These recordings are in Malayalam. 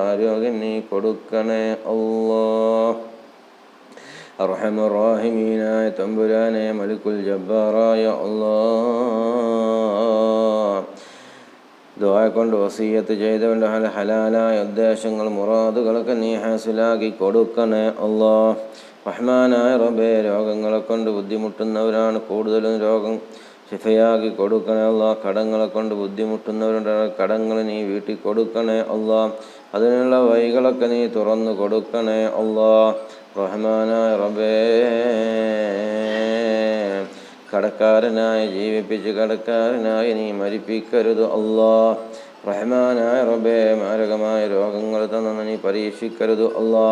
ആരോഗ്യം നീ കൊടുക്കണേ അല്ലോ അർഹമുറാഹിമീനായ തമ്പുരാനെ മലിക്കുൽ ജബ്ബാറായ അല്ലാ ദുആ കൊണ്ട് വസീയത്ത് ചെയ്തവന്റെ ഹല ഹലാലായ ഉദ്ദേശങ്ങൾ മുറാദുകളൊക്കെ നീ ഹാസിലാക്കി കൊടുക്കണേ അല്ലാ റഹ്മാനായ റബ്ബേ രോഗങ്ങളെ കൊണ്ട് ബുദ്ധിമുട്ടുന്നവരാണ് കൂടുതലും രോഗം ശിഫയാക്കി കൊടുക്കണേ അല്ല കടങ്ങളെ കൊണ്ട് ബുദ്ധിമുട്ടുന്നവരുടെ കടങ്ങൾ നീ വീട്ടിൽ കൊടുക്കണേ അല്ലാ അതിനുള്ള വഴികളൊക്കെ നീ തുറന്നു കൊടുക്കണേ അള്ളാ റഹ്മാനായ റബേ കടക്കാരനായി ജീവിപ്പിച്ച് കടക്കാരനായി നീ മരിപ്പിക്കരുത് അള്ളാ റഹ്മാനായ റബേ മാരകമായ രോഗങ്ങൾ തന്നെ നീ പരീക്ഷിക്കരുത് അള്ളാ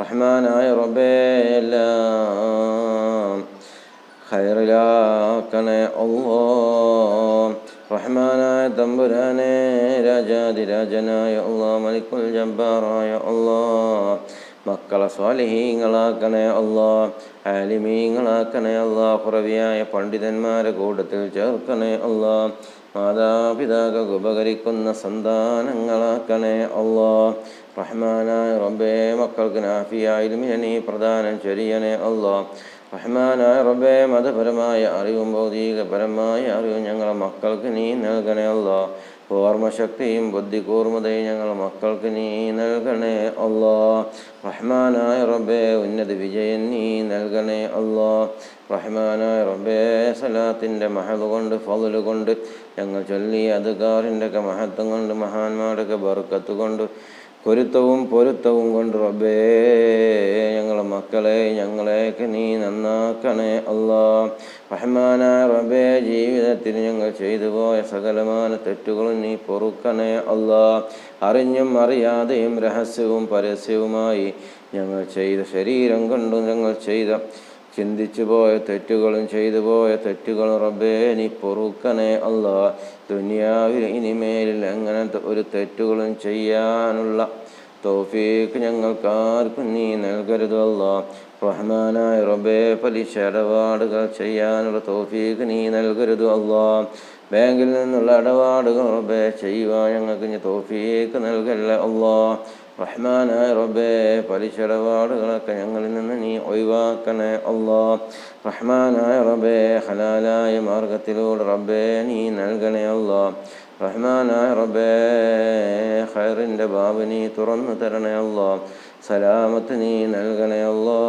റഹ്മാനായ റബേ എല്ലാം ഖൈറിലാക്കണേ അല്ലോ റഹ്മാനായ തമ്പുരാനെ രാജാതിരാജനായ അള്ളാ മലിക്കുൽ ജബ്ബാറായ അള്ളാ മക്കളെ സ്വാലിഹീങ്ങളാക്കണേ അള്ളാ ആലിമീങ്ങളാക്കണേ അള്ളാ പുറവിയായ പണ്ഡിതന്മാരെ കൂട്ടത്തിൽ ചേർക്കണേ അള്ളാ മാതാപിതാക്കൾക്ക് ഉപകരിക്കുന്ന സന്താനങ്ങളാക്കണേ അള്ളാ റഹ്മാനായ റബ്ബേ മക്കൾക്ക് നാഫിയായാലും ഇനി പ്രധാനം ചെയ്യണേ അള്ളാ റഹ്മാനായ റബ്ബേ മതപരമായ അറിവും ഭൗതികപരമായ അറിവും ഞങ്ങളെ മക്കൾക്ക് നീ നൽകണേ അല്ലോ. ഓർമ്മശക്തിയും ബുദ്ധികൂർമ്മതയും ഞങ്ങളെ മക്കൾക്ക് നീ നൽകണേ അല്ലോ. റഹ്മാനായ റബ്ബേ ഉന്നത വിജയൻ നീ നൽകണേ അല്ലോ. റഹ്മാനായ റബ്ബേ സലാത്തിന്റെ മഹത് കൊണ്ട് ഫضل കൊണ്ട് ഞങ്ങൾ ചൊല്ലിയ അധികാറിന്റെ ഒക്കെ മഹത്വം കൊണ്ട് മഹാന്മാരുടെ ബർക്കത്ത് കൊണ്ട് പൊരുത്തവും പൊരുത്തവും കൊണ്ട് റബ്ബേ ഞങ്ങളെ മക്കളെ ഞങ്ങളെയൊക്കെ നീ നന്നാക്കണേ അല്ലാ. റഹ്മാന റബ്ബേ ജീവിതത്തിൽ ഞങ്ങൾ ചെയ്തു പോയ സകലമായ തെറ്റുകളും നീ പൊറുക്കണേ അല്ലാ. അറിഞ്ഞും അറിയാതെയും രഹസ്യവും പരസ്യവുമായി ഞങ്ങൾ ചെയ്ത ശരീരം കൊണ്ടും ഞങ്ങൾ ചെയ്ത ചിന്തിച്ചു പോയ തെറ്റുകളും ചെയ്തു പോയ തെറ്റുകളും റബ്ബേ നീ പൊറുക്കണേ അല്ല. ദുനിയാവിൽ ഇനിമേലിൽ അങ്ങനത്തെ ഒരു തെറ്റുകളും ചെയ്യാനുള്ള തോഫീക്ക് ഞങ്ങൾക്കാർക്കും നീ നൽകരുത് അല്ല. റഹ്മാനായ റബ്ബേ പലിശ ഇടപാടുകൾ ചെയ്യാനുള്ള തോഫീക്ക് നീ നൽകരുത് അല്ല. ബാങ്കിൽ നിന്നുള്ള ഇടപാടുകൾ റബ്ബേ ചെയ്യുവാൻ ഞങ്ങൾക്ക് നീ തോഫീക്ക് നൽകല്ല അല്ലാ. റഹ്മാനായ റബ്ബേ പലിശടപാടുകളൊക്കെ ഞങ്ങളിൽ നിന്ന് നീ ഒഴിവാക്കണേ അള്ളാ. റഹ്മാനായ റബ്ബേ ഹലാലായ മാർഗത്തിലൂടെ റബ്ബേ നീ നൽകണേ അള്ളാ. റഹ്മാനായ റബ്ബേ ഖൈറിന്റെ ബാബ് നീ തുറന്നു തരണേ അള്ളാ. സലാമത്ത് നീ നൽകണേ അള്ളാ.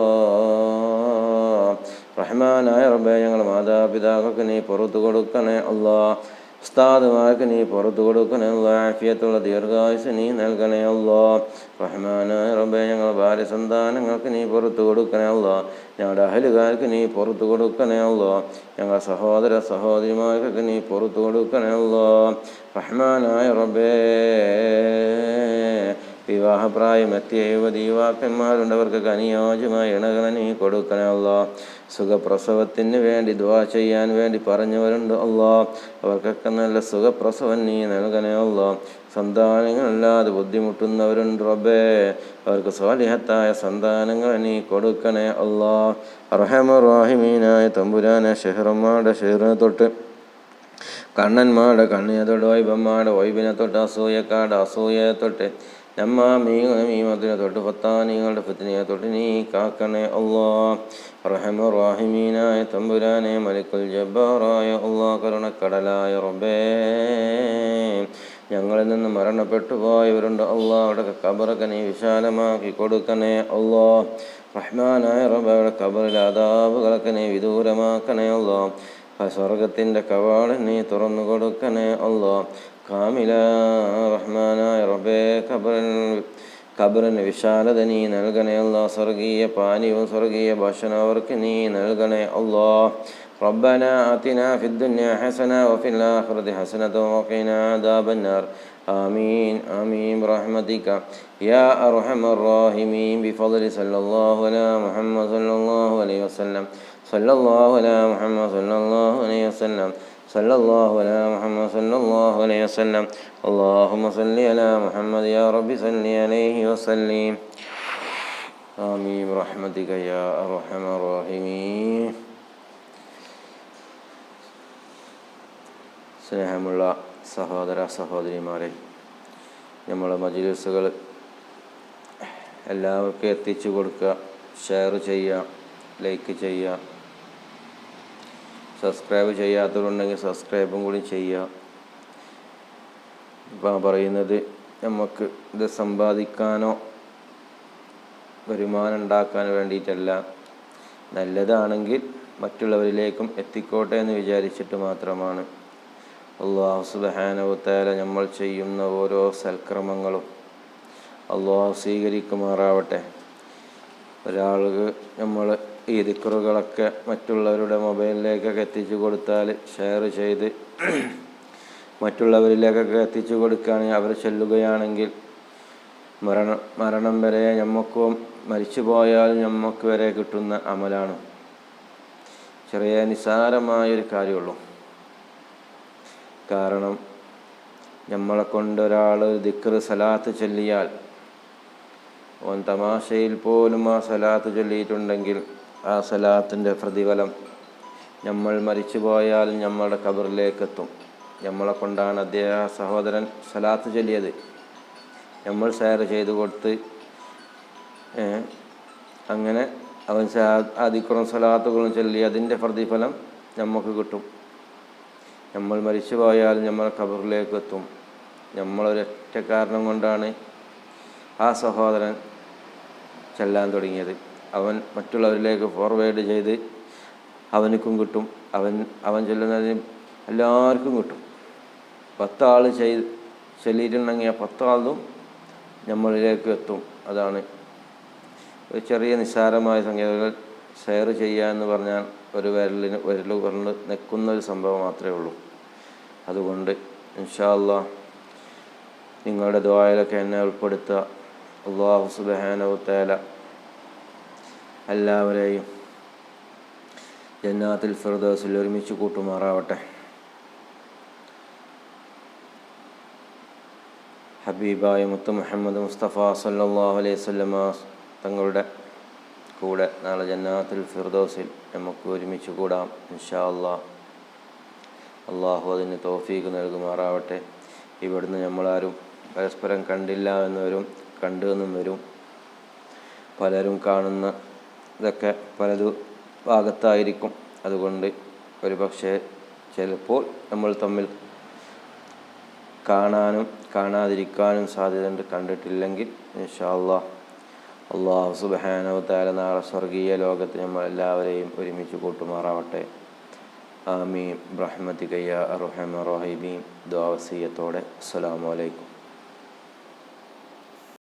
റഹ്മാനായ റബ്ബേ ഞങ്ങളുടെ മാതാപിതാക്കൾക്ക് നീ പുറത്തു കൊടുക്കണേ അല്ലാ ഉസ്താദുമാർക്ക് നീ പുറത്തു കൊടുക്കണേ. ആഫിയത്തുള്ള ദീർഘായുസ് നീ നൽകണേ അല്ലോ റഹ്മാനായ റബ്ബേ ഞങ്ങളുടെ ഭാര്യ സന്താനങ്ങൾക്ക് നീ പുറത്തു കൊടുക്കണേ അല്ലോ ഞങ്ങളുടെ അഹലുകാർക്ക് നീ പുറത്തു കൊടുക്കണേ അല്ലോ ഞങ്ങളുടെ സഹോദര സഹോദരിമാർക്ക് നീ പുറത്തു കൊടുക്കണേ അല്ലോ റഹ്മാനായ റബ്ബേ. വിവാഹപ്രായമെത്തിയ യുവതി യുവാക്കന്മാരുണ്ട് അവർക്കൊക്കെ അനുയോജ്യമായ ഇണകളെ നീ സുഖപ്രസവത്തിന് വേണ്ടി ദുവാ ചെയ്യാൻ വേണ്ടി പറഞ്ഞവരുണ്ട് അല്ലോ. അവർക്കൊക്കെ നല്ല സുഖപ്രസവം നീ നൽകണേ അല്ലോ. സന്താനങ്ങളല്ലാതെ ബുദ്ധിമുട്ടുന്നവരുണ്ട് റബ്ബേ. അവർക്ക് സ്വാലിഹത്തായ സന്താനങ്ങൾ നീ കൊടുക്കണേ അല്ലോ. റഹമറാഹിമീനായ തമ്പുരാനെ ഷെഹ്റമ്മാടെ ഷെഹ്റിനെ തൊട്ട് കണ്ണന്മാടെ കണ്ണിനെ തൊട്ട് വൈബമ്മാടെ വൈബിനെ തൊട്ട് അസൂയക്കാട് അസൂയയെ തൊട്ട് നമ്മ മീമത്തിനെ തൊട്ട് ഫത്താനിങ്ങളുടെ ഫത്തിനെ തൊട്ട് നീ കാക്കണേ അള്ളാ. റഹമുറാഹിമീനായ തമ്പുരാനെ മലിക്കുൽ ജബ്ബാറായ അള്ളാ കരുണക്കടലായ റബ്ബേ. ഞങ്ങളിൽ നിന്ന് മരണപ്പെട്ടു പോയവരുണ്ട് അള്ളാ. അവിടെ കബറൊക്കെ നീ വിശാലമാക്കി കൊടുക്കണേ അള്ളാ. റഹ്മാനായ റബ്ബ അവിടെ കബറിൽ അതാബുകളൊക്കെ നീ വിദൂരമാക്കണേ അള്ളാ. സ്വർഗത്തിന്റെ കവാടം നീ തുറന്നു കൊടുക്കണേ അള്ളാ. കാമില റഹ്മാനായ റബ്ബേ ഖബറിൻ ഖബറിന് വിശാലത നീ നൽകണേ അല്ലാ സ്വർഗീയ പാനീയവും സ്വർഗീയ ഭക്ഷണം അവർക്ക് നീ നൽകണേ അല്ലാ ربنا آتنا في الدنيا حسنة وفي الآخرة حسنة وقنا عذاب النار آمين آمين برحمتك يا أرحم الراحمين بفضل صلى الله على محمد صلى الله عليه وسلم صلى الله على محمد صلى الله عليه وسلم صلى الله على محمد صلى الله عليه وسلم اللهم صل على محمد يا رب صل عليه وسلم آمين برحمتك يا أرحم الراحمين സ്നേഹമുള്ള സഹോദര സഹോദരിമാരെ നമ്മളെ മജിലിസുകൾ എല്ലാവർക്കും എത്തിച്ചു കൊടുക്കുക ഷെയർ ചെയ്യുക ലൈക്ക് ചെയ്യുക സബ്സ്ക്രൈബ് ചെയ്യാത്തവരുണ്ടെങ്കിൽ സബ്സ്ക്രൈബും കൂടി ചെയ്യുക. ഇപ്പം പറയുന്നത് നമുക്ക് ഇത് സമ്പാദിക്കാനോ വരുമാനം ഉണ്ടാക്കാനോ വേണ്ടിയിട്ടല്ല. നല്ലതാണെങ്കിൽ മറ്റുള്ളവരിലേക്കും എത്തിക്കോട്ടെ എന്ന് വിചാരിച്ചിട്ട് മാത്രമാണ്. അള്ളാഹു സുബഹാനവത്തേല നമ്മൾ ചെയ്യുന്ന ഓരോ സൽക്രമങ്ങളും അള്ളാഹു സ്വീകരിക്കുമാറാവട്ടെ. ഒരാൾക്ക് നമ്മൾ ഈ ദിക്കറുകളൊക്കെ മറ്റുള്ളവരുടെ മൊബൈലിലേക്കൊക്കെ എത്തിച്ചു കൊടുത്താൽ ഷെയർ ചെയ്ത് മറ്റുള്ളവരിലേക്കൊക്കെ എത്തിച്ചു കൊടുക്കുകയാണെങ്കിൽ അവർ ചെല്ലുകയാണെങ്കിൽ മരണം മരണം വരെ ഞമ്മക്കും മരിച്ചു പോയാൽ ഞമ്മക്ക് വരെ കിട്ടുന്ന അമലാണ്. ചെറിയ നിസാരമായൊരു കാര്യമുള്ളൂ. കാരണം നമ്മളെ കൊണ്ടൊരാൾ ദിക്കറ് സലാത്ത് ചൊല്ലിയാൽ ഓൻ തമാശയിൽ പോലും ആ സലാത്ത് ചൊല്ലിയിട്ടുണ്ടെങ്കിൽ ആ സലാത്തിന്റെ പ്രതിഫലം നമ്മൾ മരിച്ചു പോയാൽ നമ്മളുടെ കബറിലേക്കെത്തും നമ്മളെ കൊണ്ടാണ് അദ്ദേഹം സഹോദരൻ സലാത്ത് ചൊല്ലിയത്. നമ്മൾ ഷെയർ ചെയ്തു കൊടുത്ത് അങ്ങനെ അവൻ അതിക്രം സലാത്തുകളും ചൊല്ലി അതിന്റെ പ്രതിഫലം നമുക്ക് കിട്ടും. നമ്മൾ മരിച്ചു പോയാൽ നമ്മൾ കബറിലേക്ക് എത്തും നമ്മളൊരൊറ്റ കാരണം കൊണ്ടാണ് ആ സഹോദരൻ ചെല്ലാൻ തുടങ്ങിയത്. അവൻ മറ്റുള്ളവരിലേക്ക് ഫോർവേഡ് ചെയ്ത് അവനക്കും കിട്ടും. അവൻ അവൻ ചെല്ലുന്നതിന് എല്ലാവർക്കും കിട്ടും. പത്താൾ ചെയ്ത് ചൊല്ലിയിട്ടുണ്ടെങ്കിൽ ആ പത്താളും നമ്മളിലേക്ക് എത്തും. അതാണ് ഒരു ചെറിയ നിസ്സാരമായ സംഗതികൾ ഷെയർ ചെയ്യുക എന്ന് പറഞ്ഞാൽ ഒരു വിരലിന് വിരൽ കൊണ്ട് നിൽക്കുന്ന ഒരു സംഭവം മാത്രമേ ഉള്ളൂ. അതുകൊണ്ട് ഇൻഷാല്ല നിങ്ങളുടെ ദ്വായലൊക്കെ എന്നെ ഉൾപ്പെടുത്തുക. അള്ളാഹു സുബാനവുത്തേല എല്ലാവരെയും ജന്നാത്തിൽ ഫിർദോസിൽ ഒരുമിച്ച് കൂട്ടുമാറാവട്ടെ. ഹബീബായ മുത്ത് മുഹമ്മദ് മുസ്തഫ സല്ലാഹു അലൈഹി വസല്ലമ തങ്ങളുടെ കൂടെ നാളെ ജന്നാത്തിൽ ഫിർദോസിൽ നമുക്ക് ഒരുമിച്ച് കൂടാം ഇൻഷാ അല്ലാ അള്ളാഹു അതിന് തോഫീക്ക് നൽകുമാറാവട്ടെ. ഇവിടുന്ന് നമ്മളാരും പരസ്പരം കണ്ടില്ല എന്നവരും കണ്ടു എന്നും വരും. പലരും കാണുന്ന ഇതൊക്കെ പലതു ഭാഗത്തായിരിക്കും. അതുകൊണ്ട് ഒരു പക്ഷേ ചിലപ്പോൾ നമ്മൾ തമ്മിൽ കാണാനും കാണാതിരിക്കാനും സാധ്യതയുണ്ട്. കണ്ടിട്ടില്ലെങ്കിൽ ഇൻഷാല്ലാ അള്ളാഹ് അള്ളാഹു സുബാനോ താല നാളെ സ്വർഗീയ ലോകത്ത് നമ്മൾ എല്ലാവരെയും ഒരുമിച്ച് കൂട്ടുമാറാവട്ടെ. ആമീൻ. ബ്രഹ്മതികയ്യ അറുഹമ റഹീബീം ദ്വാവസീയത്തോടെ അസ്സലാമു അലൈക്കും.